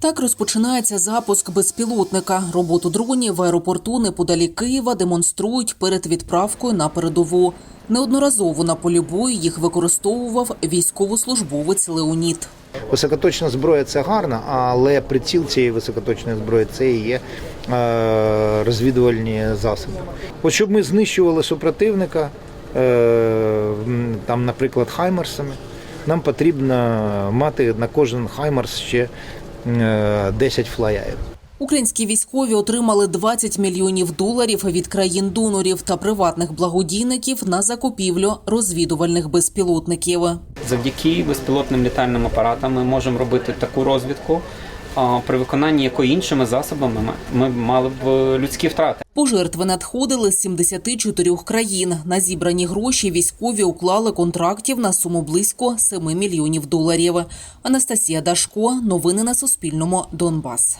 Так розпочинається запуск безпілотника. Роботу дронів в аеропорту неподалік Києва демонструють перед відправкою на передову. Неодноразово на полі бою їх використовував військовослужбовець Леонід. Високоточна зброя це гарно, але приціл цієї високоточної зброї це і є е, розвідувальні засоби. От щоб ми знищували супротивника, е, там, наприклад, хаймерсами, нам потрібно мати на кожен хаймерс ще 10 флаяїв. Українські військові отримали 20 мільйонів доларів від країн-донорів та приватних благодійників на закупівлю розвідувальних безпілотників. Завдяки безпілотним літальним апаратам ми можемо робити таку розвідку, при виконанні якої іншими засобами ми- мали б е, людські втрати. Пожертви надходили з 74 країн. На зібрані гроші військові уклали контрактів на суму близько 7 мільйонів доларів. Анастасія Дашко. Новини на Суспільному. Донбас.